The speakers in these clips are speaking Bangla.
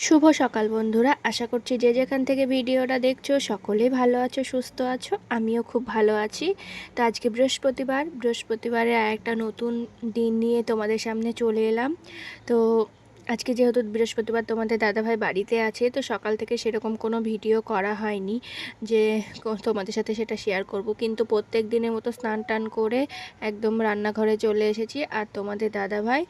শুভ সকাল বন্ধুরা, আশা করছি যে যেখান থেকে ভিডিওটা দেখছ সকলে ভালো আছো, সুস্থ আছো, আমিও খুব ভালো আছি। তো আজকে বৃহস্পতিবার, বৃহস্পতিবারে একটা নতুন দিন নিয়ে তোমাদের সামনে চলে এলাম। তো আজকে যেহেতু বৃহস্পতিবার তোমাদের দাদাভাই বাড়িতে আছে, তো সকাল থেকে সেরকম কোনো ভিডিও করা হয়নি যে তোমাদের সাথে সেটা শেয়ার করব। কিন্তু প্রত্যেক দিনের মতো স্নান টান করে একদম রান্নাঘরে চলে এসেছি। আর তোমাদের দাদাভাই,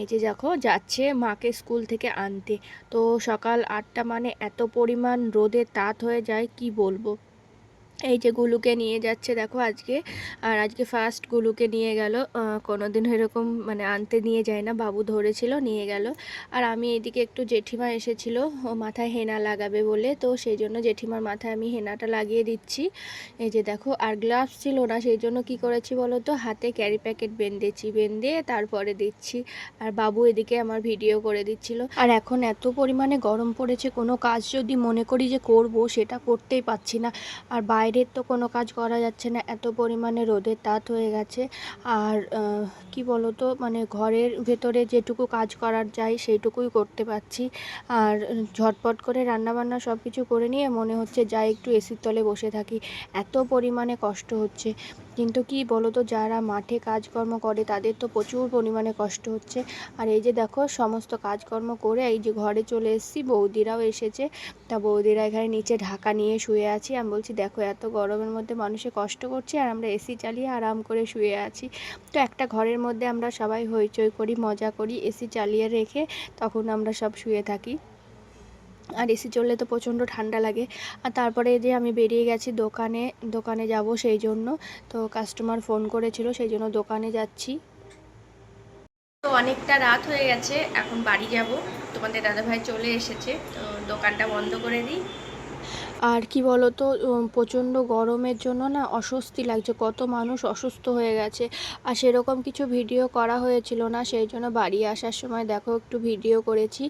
এই যে দেখো, যাচ্ছে মাকে স্কুল থেকে আনতে। তো সকাল আটটা মানে এত পরিমাণ রোদে তাত হয়ে যায়, কি বলব? এই যে গুলুকে নিয়ে যাচ্ছে দেখো আজকে। আর আজকে ফার্স্ট গুলুকে নিয়ে গেল কোনো দিন এরকম মানে আনতে নিয়ে যায় না, বাবু ধরেছিল, নিয়ে গেল। আর আমি এদিকে একটু জেঠিমা এসেছিল, ও মাথায় হেনা লাগাবে বলে, তো সেই জন্য জেঠিমার মাথায় আমি হেনাটা লাগিয়ে দিচ্ছি। এই যে দেখো, আর গ্লাভস ছিল না, সেই জন্য কি করেছি বলো তো, হাতে ক্যারি প্যাকেট বেঁধেছি, বেঁধে তারপরে দিচ্ছি। আর বাবু এদিকে আমার ভিডিও করে দিচ্ছিল। আর এখন এত পরিমাণে গরম পড়েছে, কোনো কাজ যদি মনে করি যে করব, সেটা করতেই পারছি না। আর বাইরের তো কোনো কাজ করা যাচ্ছে না, এত পরিমাণে রোদের তাত হয়ে গেছে। আর কি বলো তো মানে ঘরের ভেতরে যেটুকু কাজ করার যায় সেইটুকুই করতে পারছি। আর ঝটপট করে রান্নাবান্না সব কিছু করে নিয়ে মনে হচ্ছে যাই একটু এসির তলে বসে থাকি। এত পরিমাণে কষ্ট হচ্ছে। কিন্তু কি বলো তো যারা মাঠে কাজকর্ম করে তাদের তো প্রচুর পরিমাণে কষ্ট হচ্ছে। আর এই যে দেখো, সমস্ত কাজকর্ম করে এই যে ঘরে চলে এসেছি, বৌদিরাও এসেছে। তা বৌদিরা এখানে নিচে ঢাকা নিয়ে শুয়ে আছি। আমি বলছি, দেখো, এত গরমের মধ্যে মানুষে কষ্ট করছে আর আমরা এসি চালিয়ে আরাম করে শুয়ে আছি। তো একটা ঘরের মধ্যে আমরা সবাই হইচই করি, মজা করি, এসি চালিয়ে রেখে তখন আমরা সব শুয়ে থাকি। আর এসি চললে তো প্রচণ্ড ঠান্ডা লাগে। আর তারপরে যে আমি বেরিয়ে গেছি দোকানে দোকানে যাব সেই জন্য। তো কাস্টমার ফোন করেছিল, সেই জন্য দোকানে যাচ্ছি। তো অনেকটা রাত হয়ে গেছে, এখন বাড়ি যাব। তোমাদের দাদাভাই চলে এসেছে, তো দোকানটা বন্ধ করে দিই। আর কি বলো তো প্রচণ্ড গরমের জন্য না অস্বস্তি লাগছে। কত মানুষ অসুস্থ হয়ে গেছে। আর সেরকম কিছু ভিডিও করা হয়েছিল না, সেই জন্য বাড়ি আসার সময় দেখো একটু ভিডিও করেছি।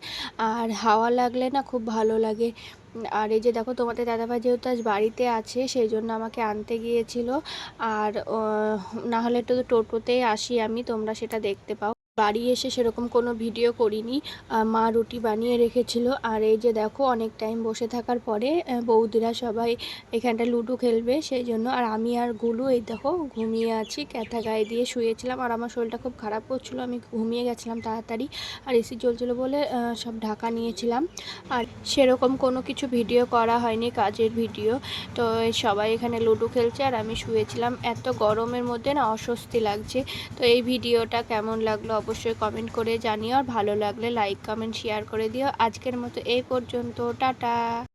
আর হাওয়া লাগলে না খুব ভালো লাগে। আর এই যে দেখো, তোমাদের দাদাভাই যেহেতু আজ বাড়িতে আছে, সেই জন্য আমাকে আনতে গিয়েছিল। আর না হলে তো টোটোতেই আসি আমি, তোমরা সেটা দেখতে পাও। বাড়ি এসে সেরকম কোনো ভিডিও করিনি। মা রুটি বানিয়ে রেখেছিল। আর এই যে দেখো, অনেক টাইম বসে থাকার পরে বৌদিরা সবাই এখানটা লুডো খেলবে সেই জন্য। আর আমি আর গুলু, এই দেখো, ঘুমিয়ে আছি, ক্যাথা গায়ে দিয়ে শুয়েছিলাম। আর আমার শরীরটা খুব খারাপ করছিল, আমি ঘুমিয়ে গেছিলাম তাড়াতাড়ি। আর এসি চলছিল বলে সব ঢাকা নিয়েছিলাম। আর সেরকম কোনো কিছু ভিডিও করা হয়নি, কাজের ভিডিও। তো সবাই এখানে লুডো খেলছে, আর আমি শুয়েছিলাম। এত গরমের মধ্যে না, অস্বস্তি লাগছে। তো এই ভিডিওটা কেমন লাগল? অবশ্যই কমেন্ট করে জানিও। আর ভালো লাগলে লাইক কমেন্ট শেয়ার করে দিও। আজকের মতো এই পর্যন্ত। টাটা!